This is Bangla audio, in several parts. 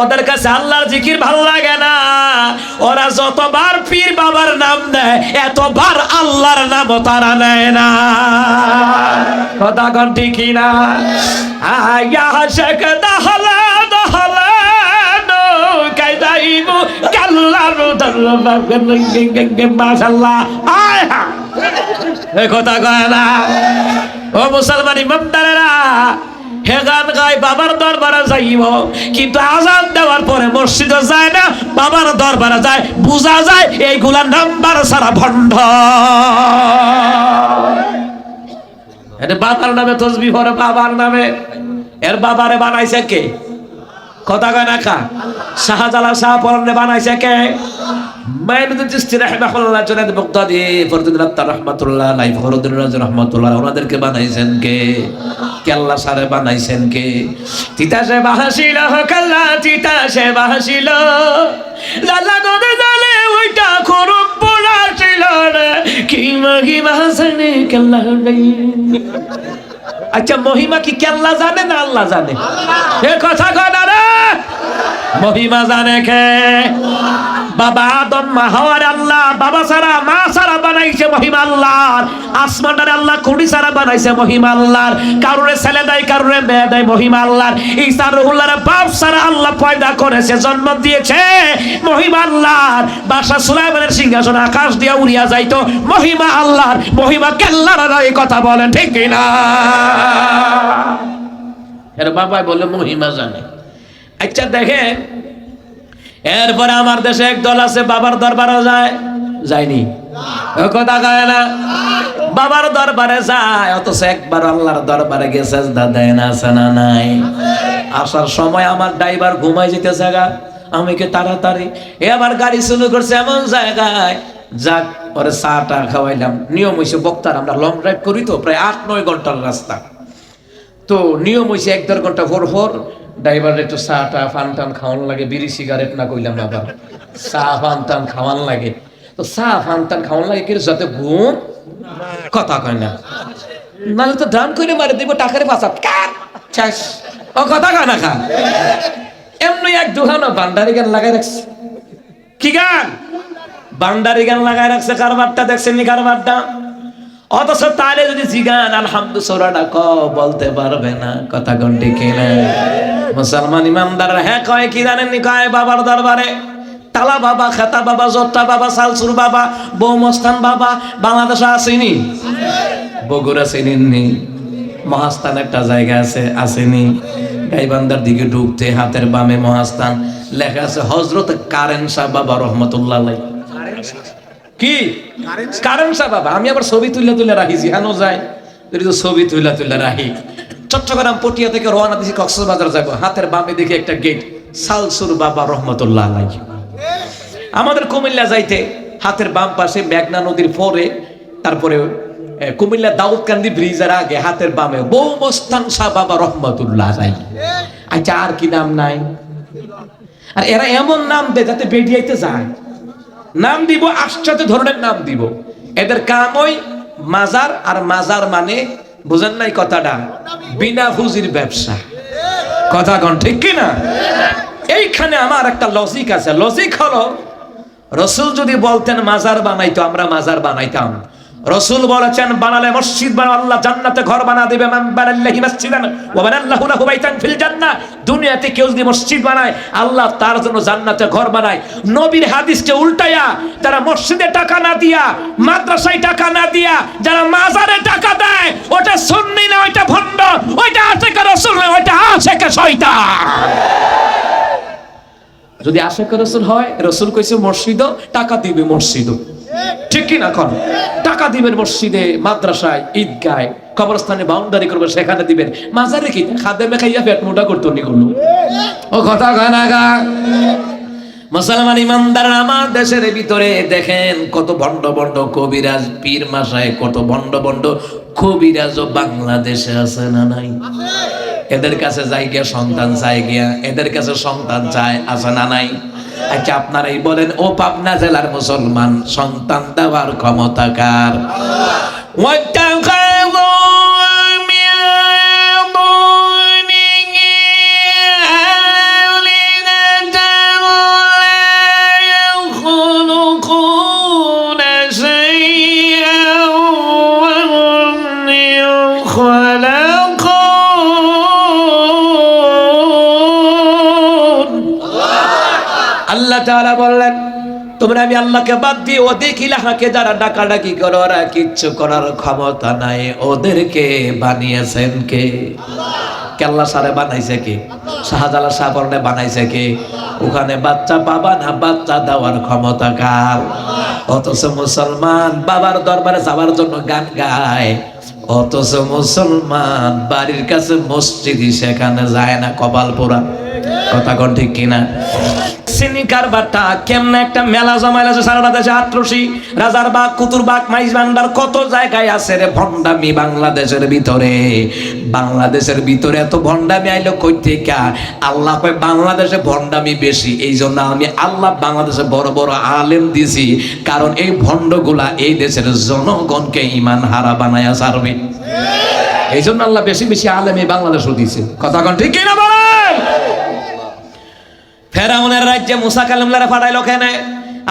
ওদের কাছে আল্লাহর জিকির ভালো লাগে না। ওরা যতবার পীর বাবার নাম নেয়, এতবার আল্লাহর নাম তারা নেয় না। কথা কন ঠিকই না? আয়া কথা কয় না। ও মুসলমান ইমামদারেরা হে গান গায়, বাবার দরবারে যাইব। কিন্তু আজান দেওয়ার পরে মসজিদে যায় না, বাবার দরবারে যায়, বোঝা যায় এইগুলা নাম্বার সারা ভণ্ড। এটা বাবার নামে তসবি পরে বাবার নামে। এর বাবারে বানাইছে কে? কথা কয় না কা? শাহজালাল শাহ বানাইছে কে? রহমাতুল্লাহ, ওনাদেরকে বানাইছেন কে? কেল্লা সারে বানাইছেন কে? তিতাসে বাহাসিল কাল্লা তিতাসে বাহাসিল। লালা গদে জালে ওইটা খরব পোড়া ছিল রে। কি মাগি বাহাসনে কেল্লা আচ্ছা মহিমা কি কেল্লা জানে না আল্লাহ জানে? এ কথা কয় মহিমা জানে কে বাবা আদম, মা হওয়ার আল্লাহ, বাবা সারা, মা সারা বানাইছে মহিমা আল্লাহর। আসমানটার আল্লাহ কুড়ি সারা বানাইছে মহিমা আল্লাহর। কারোরে ছেলে দেয়, কারোরে মেয়ে দেয় মহিমা আল্লাহর। ঈসা রহুল্লাহর বাপ সারা আল্লাহ পয়দা করেছে, জন্ম দিয়েছে মহিমা আল্লাহর। বাসা সুলাইমানের সিংহাসন আকাশ দিয়া উড়িয়া যাইতো, মহিমা আল্লাহর। মহিমা কেল্লার এই কথা বলেন, ঠিক না এর বাবাই বলে মহিমা জানে। আচ্ছা দেখেন। এরপরে আমার দেশে এক দল আছে, বাবার দরবারে যায়, যায়নি। কথা কয় না? বাবার দরবারে যায়, অথচ একবার আল্লাহর দরবারে গেছে দেয় না, আছে না নাই? আসার সময় আমার ড্রাইভার ঘুমাই যেতে জায়গা, আমি কি তাড়াতাড়ি? এবার গাড়ি শুরু করছে এমন জায়গায়। যাক, ওরে চা টা খাওয়াইলাম। নিয়ম হয়েছে বক্তার আমরা লং ড্রাইভ করি তো, প্রায় আট নয় ঘণ্টার রাস্তা। তো নিয়ম হয়েছে এক দেড় ঘণ্টা পর পর ড্রাইভার একটু চা টা, ফান টান খাওয়ান লাগে, বিড়ি, সিগারেট না কইলাম আবার। চা, ফান টান খাওয়ান লাগে। তো চা, ফান টান খাওয়ান লাগে কিন্তু যাতে ঘুম? কথা কয় না। নাহলে তো ডান করে মারে দিব, টাকারে পাঁচা শেষ। ও কথা কয় না, খা। এমনি এক দুহানো বান্ডারি গান লাগাই রাখছে। কি গান? বান্ডারি গান লাগাই রাখছে, কারবারটা দেখছেন নি কারবারটা? অথচ তাহলে যদি জিগান, আলহামদু সোরাটা ক বলতে পারবে না। কথা গন্ডি কিনে? মুসলমান ইমামদার হ্যাঁ কয়, কি জানেন কয়, বাবার দরবারে, তালা বাবা, খেতা বাবা, জোট্টা বাবা সালসুর বাবা, বৌমস্তান বাবা, বাংলাদেশে আসেনি? বগুড়া চিনিনি মহাস্থান একটা জায়গা আছে, আসেনি? গাইবান্দার দিকে ঢুকতে হাতের বামে মহাস্থান, লেখা আছে হজরত কারেন শাহ বাবা রহমতুল্লাহ। কি? কারণ সা বাবা আমি আবার ছবি তুলে তুলে রাখি জিহানো যায়? যদি তো ছবি তুলে তুলে রাখি। চট্টগ্রাম পটিয়া থেকে রওনা দিছি কক্সবাজার যাব। হাতের বামে দেখি একটা গেট সালসুর বাবা রহমতুল্লাহ আলাই আমাদের কুমিল্লা যাইতে হাতের বাম পাশে মেঘনা নদীর পরে তারপরে কুমিল্লা দাউদকান্দি ব্রিজের আগে হাতের বামে বৌমস্তান শাহ বাবা রহমতুল্লাহ আলাই আচ্ছা আর কি নাম নাই? আর এরা এমন নাম দেয় যাতে বেরিয়াইতে যায়। নাম দিব, আশ্চর্য ধরনের নাম দিব। এদের কাম ওই মাজার, আর মাজার মানে বুঝেন নাই কথাটা, বিনা ফুজির ব্যবসা। কথা কন, ঠিক কিনা এইখানে আমার একটা লজিক আছে। লজিক হলো, রসুল যদি বলতেন, মাজার বানাইতো, আমরা মাজার বানাইতাম। রসুল বলেছেন, বানালে মসজিদ বানা আল্লাহ জান্নাতে ঘর বানা দিবে বানাল্লাহি মসজিদান, ওয়া বানাল্লাহু লাহু বাইতান ফিল জান্নাহ। দুনিয়াতে কেউ যদি মসজিদ বানায়, আল্লাহ তার জন্য জান্নাতে ঘর বানায়। নবীর হাদিসকে উল্টায়া যারা মসজিদে টাকা না দিয়া, মাদ্রাসায় টাকা না দিয়া, যারা মাজারে টাকা দেয়, ওটা সুন্নি না, ওইটা ভণ্ড, ওইটা আশেকে রসুল না, ওইটা আশেকে শয়তান। যদি আশেখ রসুল হয়, রসুল কইছে মসজিদ টাকা দিবে মসজিদ ঠিক কি না কন টাকা দিবেন মসজিদে, মাদ্রাসায়, ঈদগায়, কবরস্থানে বাউন্ডারি করবে, সেখানে দিবেন। মাজারে কি? খাদেমে খাইয়া পেট মোটা করতো নি করল ও কথা কয় না গা। মুসলমান ইমানদার, আমার দেশের ভিতরে দেখেন কত ভণ্ড বন্ড কবিরাজ, পীর মাসায় কত বন্ড ভণ্ড কবিরাজও বাংলাদেশে আছে না নাই? এদের কাছে যাই গিয়া সন্তান চাই গিয়া এদের কাছে সন্তান চায় আছে না নাই? আচ্ছা আপনারাই বলেন ও পাবনা জেলার মুসলমান সন্তান দেওয়ার ক্ষমতা কার? আল্লাহ তাআলা বললেন, তোমরা আমি আল্লাহকে বাদ দিয়ে ওদের ইলাহাকে যারা ডাকাডাকি করো, ওরা কিচ্ছু করার ক্ষমতা নাই। ওদেরকে বানিয়েছেন কে? কেল্লা সারে বানাইছে কে? শাহজালাল শাহবর্ণে বানাইছে কে? ওখানে বাচ্চা পাবা না, বাচ্চা দেওয়ার ক্ষমতা কার? অথচ মুসলমান বাবার দরবারে যাওয়ার জন্য গান গায়। অথচ মুসলমান বাড়ির কাছে মসজিদ সেখানে যায় না কপাল পোড়া কথা কোন ঠিক কিনা? একটা মেলা আছে সারা রাজার বাগ কুতুর বাগ মাইজ ভান্ডার কত জায়গায় আছে রে ভণ্ডামি বাংলাদেশের ভিতরে? বাংলাদেশের ভিতরে এত আইলো কই থেকে? আল্লাহ কয়, বাংলাদেশে ভণ্ডামি বেশি। এই জন্য আমি আল্লাহ বাংলাদেশে বড় বড় আলেম দিছি, কারণ এই ভণ্ডগুলা এই দেশের জনগণকে ইমান হারা বানায়া ছাড়বে। এই জন্য আল্লাহ বেশি বেশি আলেম এই বাংলাদেশও দিছে। কথা কন ঠিক কিনা বলেন? ফেরাউনের রাজ্যে মুসা কালিমলারে ফাটাইলো কেনে?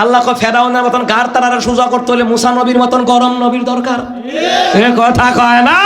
আল্লাহ ফেরাউনের মতন গার তারা সোজা করতে হলে মুসা নবীর মতন গরম নবীর দরকার। কথা কয় না।